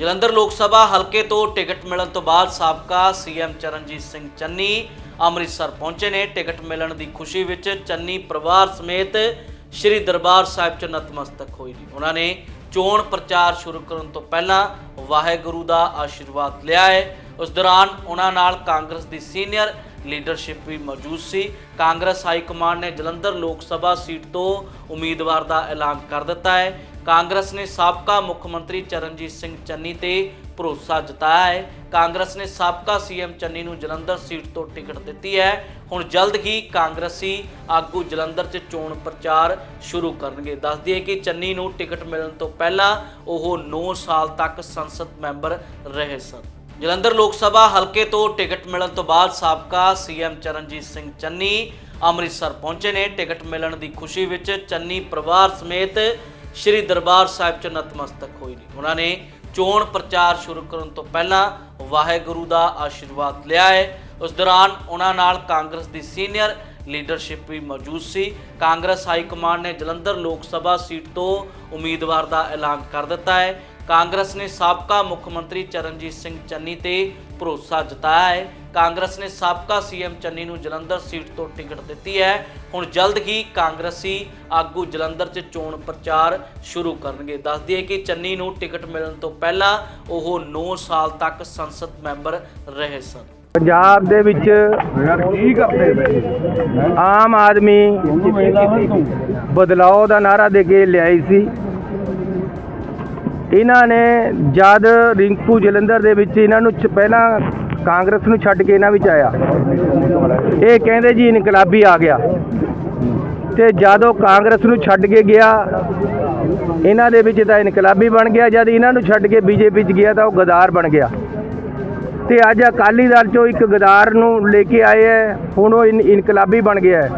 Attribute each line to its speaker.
Speaker 1: ਜਲੰਧਰ ਲੋਕ ਸਭਾ ਹਲਕੇ ਤੋਂ ਟਿਕਟ ਮਿਲਣ ਤੋਂ ਬਾਅਦ ਸਾਬਕਾ ਸੀਐਮ ਚਰਨਜੀਤ ਸਿੰਘ ਚੰਨੀ ਅੰਮ੍ਰਿਤਸਰ ਪਹੁੰਚੇ ਨੇ। ਟਿਕਟ ਮਿਲਣ ਦੀ ਖੁਸ਼ੀ ਵਿੱਚ ਚੰਨੀ ਪਰਿਵਾਰ ਸਮੇਤ ਸ੍ਰੀ ਦਰਬਾਰ ਸਾਹਿਬ 'ਚ ਨਤਮਸਤਕ ਹੋਏ ਨੇ ਉਹਨਾਂ ਨੇ ਚੋਣ ਪ੍ਰਚਾਰ ਸ਼ੁਰੂ ਕਰਨ ਤੋਂ ਪਹਿਲਾਂ ਵਾਹਿਗੁਰੂ ਦਾ ਆਸ਼ੀਰਵਾਦ ਲਿਆ ਹੈ। ਉਸ ਦੌਰਾਨ ਉਹਨਾਂ ਨਾਲ ਕਾਂਗਰਸ ਦੀ ਸੀਨੀਅਰ ਲੀਡਰਸ਼ਿਪ ਵੀ ਮੌਜੂਦ ਸੀ। ਕਾਂਗਰਸ ਹਾਈ ਕਮਾਂਡ ਨੇ ਜਲੰਧਰ ਲੋਕ ਸਭਾ ਸੀਟ ਤੋਂ ਉਮੀਦਵਾਰ ਦਾ ਐਲਾਨ ਕਰ ਦਿੱਤਾ ਹੈ। ਕਾਂਗਰਸ ਨੇ ਸਾਬਕਾ ਮੁੱਖ ਮੰਤਰੀ ਚਰਨਜੀਤ ਸਿੰਘ ਚੰਨੀ ਤੇ ਭਰੋਸਾ ਜਤਾਇਆ ਹੈ। ਕਾਂਗਰਸ ਨੇ ਸਾਬਕਾ ਸੀਐਮ ਚੰਨੀ ਨੂੰ ਜਲੰਧਰ ਸੀਟ ਤੋਂ ਟਿਕਟ ਦਿੱਤੀ ਹੈ। ਹੁਣ ਜਲਦ ਹੀ ਕਾਂਗਰਸੀ ਆਗੂ ਜਲੰਧਰ 'ਚ ਚੋਣ ਪ੍ਰਚਾਰ ਸ਼ੁਰੂ ਕਰਨਗੇ। ਦੱਸ ਦਈਏ ਕਿ ਚੰਨੀ ਨੂੰ ਟਿਕਟ ਮਿਲਣ ਤੋਂ ਪਹਿਲਾਂ ਉਹ 9 ਸਾਲ ਤੱਕ ਸੰਸਦ ਮੈਂਬਰ ਰਹੇ ਸਨ। ਜਲੰਧਰ ਲੋਕ ਸਭਾ ਹਲਕੇ ਤੋਂ ਟਿਕਟ ਮਿਲਣ ਤੋਂ ਬਾਅਦ ਸਾਬਕਾ ਸੀਐਮ ਚਰਨਜੀਤ ਸਿੰਘ ਚੰਨੀ ਅੰਮ੍ਰਿਤਸਰ ਪਹੁੰਚੇ ਨੇ। ਟਿਕਟ ਮਿਲਣ ਦੀ ਖੁਸ਼ੀ ਵਿੱਚ ਚੰਨੀ ਪਰਿਵਾਰ ਸਮੇਤ ਸ੍ਰੀ ਦਰਬਾਰ ਸਾਹਿਬ 'ਚ ਨਤਮਸਤਕ ਹੋਏ ਨੇ। ਉਹਨਾਂ ਨੇ ਚੋਣ ਪ੍ਰਚਾਰ ਸ਼ੁਰੂ ਕਰਨ ਤੋਂ ਪਹਿਲਾਂ ਵਾਹਿਗੁਰੂ ਦਾ ਆਸ਼ੀਰਵਾਦ ਲਿਆ ਹੈ। ਉਸ ਦੌਰਾਨ ਉਹਨਾਂ ਨਾਲ ਕਾਂਗਰਸ ਦੀ ਸੀਨੀਅਰ ਲੀਡਰਸ਼ਿਪ ਵੀ ਮੌਜੂਦ ਸੀ। ਕਾਂਗਰਸ ਹਾਈ ਕਮਾਂਡ ਨੇ ਜਲੰਧਰ ਲੋਕ ਸਭਾ ਸੀਟ ਤੋਂ ਉਮੀਦਵਾਰ ਦਾ ਐਲਾਨ ਕਰ ਦਿੱਤਾ ਹੈ। ਕਾਂਗਰਸ ਨੇ ਸਾਬਕਾ ਮੁੱਖ ਮੰਤਰੀ ਚਰਨਜੀਤ ਸਿੰਘ ਚੰਨੀ ਤੇ ਭਰੋਸਾ ਜਤਾਇਆ ਹੈ। ਕਾਂਗਰਸ ਨੇ ਸਾਬਕਾ ਸੀਐਮ ਚੰਨੀ ਨੂੰ ਜਲੰਧਰ ਸੀਟ ਤੋਂ ਟਿਕਟ ਦਿੱਤੀ ਹੈ। ਹੁਣ ਜਲਦ ਹੀ ਕਾਂਗਰਸੀ ਆਗੂ ਜਲੰਧਰ 'ਚ ਚੋਣ ਪ੍ਰਚਾਰ ਸ਼ੁਰੂ ਕਰਨਗੇ। ਦੱਸ ਦਈਏ ਕਿ ਚੰਨੀ ਨੂੰ ਟਿਕਟ ਮਿਲਣ ਤੋਂ ਪਹਿਲਾਂ ਉਹ 9 ਸਾਲ ਤੱਕ ਸੰਸਦ ਮੈਂਬਰ ਰਹੇ ਸਨ।
Speaker 2: ਪੰਜਾਬ ਦੇ ਵਿੱਚ
Speaker 3: ਯਾਰ ਕੀ ਕਰਦੇ ਪਏ
Speaker 2: ਆਮ ਆਦਮੀ ਬਦਲਾਅ ਦਾ ਨਾਰਾ ਦੇ ਕੇ ਲਿਆਈ ਸੀ। ਇਹਨਾਂ ਨੇ ਜਦ ਰਿੰਕੂ ਜਲੰਧਰ ਦੇ ਵਿੱਚ ਇਹਨਾਂ ਨੂੰ ਚ- ਪਹਿਲਾਂ ਕਾਂਗਰਸ ਨੂੰ ਛੱਡ ਕੇ ਇਹਨਾਂ ਵਿੱਚ ਆਇਆ। ਇਹ ਕਹਿੰਦੇ ਜੀ ਇਨਕਲਾਬੀ ਆ ਗਿਆ। ਤੇ ਜਦੋਂ ਕਾਂਗਰਸ ਨੂੰ ਛੱਡ ਕੇ ਗਿਆ, ਇਹਨਾਂ ਦੇ ਵਿੱਚ ਤਾਂ ਇਨਕਲਾਬੀ ਬਣ ਗਿਆ। ਜਦ ਇਹਨਾਂ ਨੂੰ ਛੱਡ ਕੇ ਬੀਜੇਪੀ 'ਚ ਗਿਆ ਤਾਂ ਉਹ ਗਦਾਰ ਬਣ ਗਿਆ। ਤੇ ਅੱਜ ਅਕਾਲੀ ਦਲ ਚੋਂ ਇੱਕ ਗਦਾਰ ਨੂੰ ਲੈ ਕੇ ਆਏ ਹੈ। ਹੁਣ ਉਹ ਇਨ- ਇਨਕਲਾਬੀ ਬਣ ਗਿਆ ਹੈ।